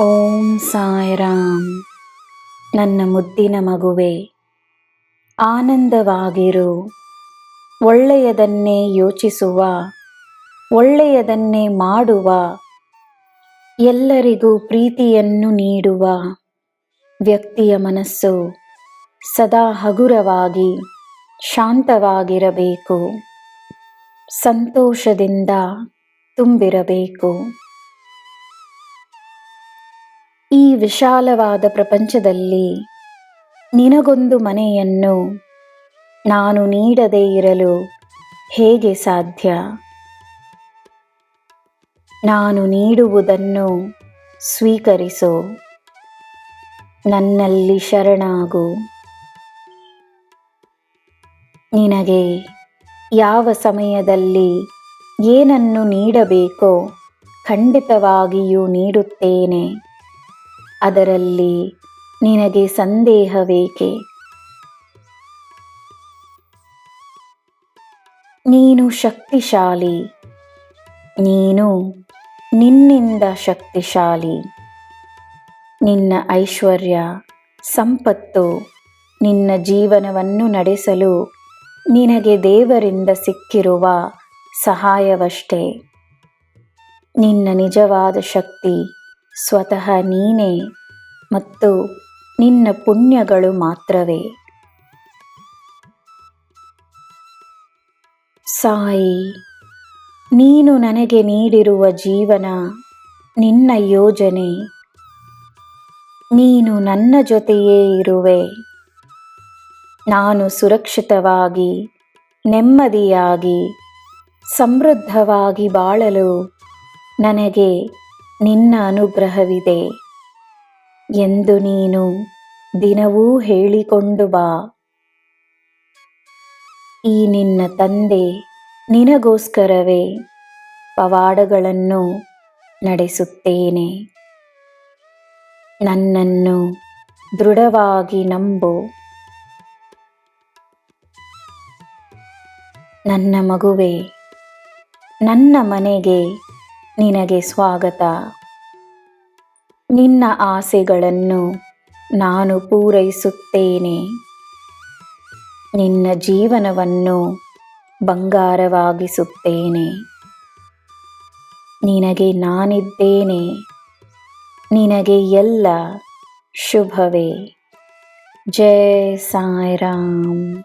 ಓಂ ಸಾಯಿರಾಮ್. ನನ್ನ ಮುದ್ದಿನ ಮಗುವೆ, ಆನಂದವಾಗಿರು. ಒಳ್ಳೆಯದನ್ನೇ ಯೋಚಿಸುವ, ಒಳ್ಳೆಯದನ್ನೇ ಮಾಡುವ, ಎಲ್ಲರಿಗೂ ಪ್ರೀತಿಯನ್ನು ನೀಡುವ ವ್ಯಕ್ತಿಯ ಮನಸ್ಸು ಸದಾ ಹಗುರವಾಗಿ ಶಾಂತವಾಗಿರಬೇಕು. ಸಂತೋಷದಿಂದ ತುಂಬಿರಬೇಕು. ವಿಶಾಲವಾದ ಪ್ರಪಂಚದಲ್ಲಿ ನಿನಗೊಂದು ಮನೆಯನ್ನು ನಾನು ನೀಡದೇ ಇರಲು ಹೇಗೆ ಸಾಧ್ಯ? ನಾನು ನೀಡುವುದನ್ನು ಸ್ವೀಕರಿಸೋ. ನನ್ನಲ್ಲಿ ಶರಣಾಗು. ನಿನಗೆ ಯಾವ ಸಮಯದಲ್ಲಿ ಏನನ್ನು ನೀಡಬೇಕೋ ಖಂಡಿತವಾಗಿಯೂ ನೀಡುತ್ತೇನೆ. ಅದರಲ್ಲಿ ನಿನಗೆ ಸಂದೇಹವೇಕೆ? ನೀನು ಶಕ್ತಿಶಾಲಿ, ನೀನು ನಿನ್ನಿಂದ ಶಕ್ತಿಶಾಲಿ. ನಿನ್ನ ಐಶ್ವರ್ಯ, ಸಂಪತ್ತು ನಿನ್ನ ಜೀವನವನ್ನು ನಡೆಸಲು ನಿನಗೆ ದೇವರಿಂದ ಸಿಕ್ಕಿರುವ ಸಹಾಯವಷ್ಟೇ. ನಿನ್ನ ನಿಜವಾದ ಶಕ್ತಿ ಸ್ವತಃ ನೀನೇ ಮತ್ತು ನಿನ್ನ ಪುಣ್ಯಗಳು ಮಾತ್ರವೇ. ಸಾಯಿ, ನೀನು ನನಗೆ ನೀಡಿರುವ ಜೀವನ ನಿನ್ನ ಯೋಜನೆ. ನೀನು ನನ್ನ ಜೊತೆಯೇ ಇರುವೆ. ನಾನು ಸುರಕ್ಷಿತವಾಗಿ, ನೆಮ್ಮದಿಯಾಗಿ, ಸಮೃದ್ಧವಾಗಿ ಬಾಳಲು ನನಗೆ ನಿನ್ನ ಅನುಗ್ರಹವಿದೆ. ಎಂದು ನೀನು ದಿನವೂ ಹೇಳಿಕೊಂಡು ಬಾ. ಈ ನಿನ್ನ ತಂದೆ ನಿನಗೋಸ್ಕರವೇ ಪವಾಡಗಳನ್ನು ನಡೆಸುತ್ತೇನೆ. ನನ್ನನ್ನು ದೃಢವಾಗಿ ನಂಬು. ನನ್ನ ಮಗುವೆ, ನನ್ನ ಮನೆಗೆ ನಿನಗೆ ಸ್ವಾಗತ. ನಿನ್ನ ಆಸೆಗಳನ್ನು ನಾನು ಪೂರೈಸುತ್ತೇನೆ. ನಿನ್ನ ಜೀವನವನ್ನು ಬಂಗಾರವಾಗಿಸುತ್ತೇನೆ. ನಿನಗೆ ನಾನಿದ್ದೇನೆ. ನಿನಗೆ ಎಲ್ಲ ಶುಭವೇ. ಜಯ ಸಾಯಿರಾಮ್.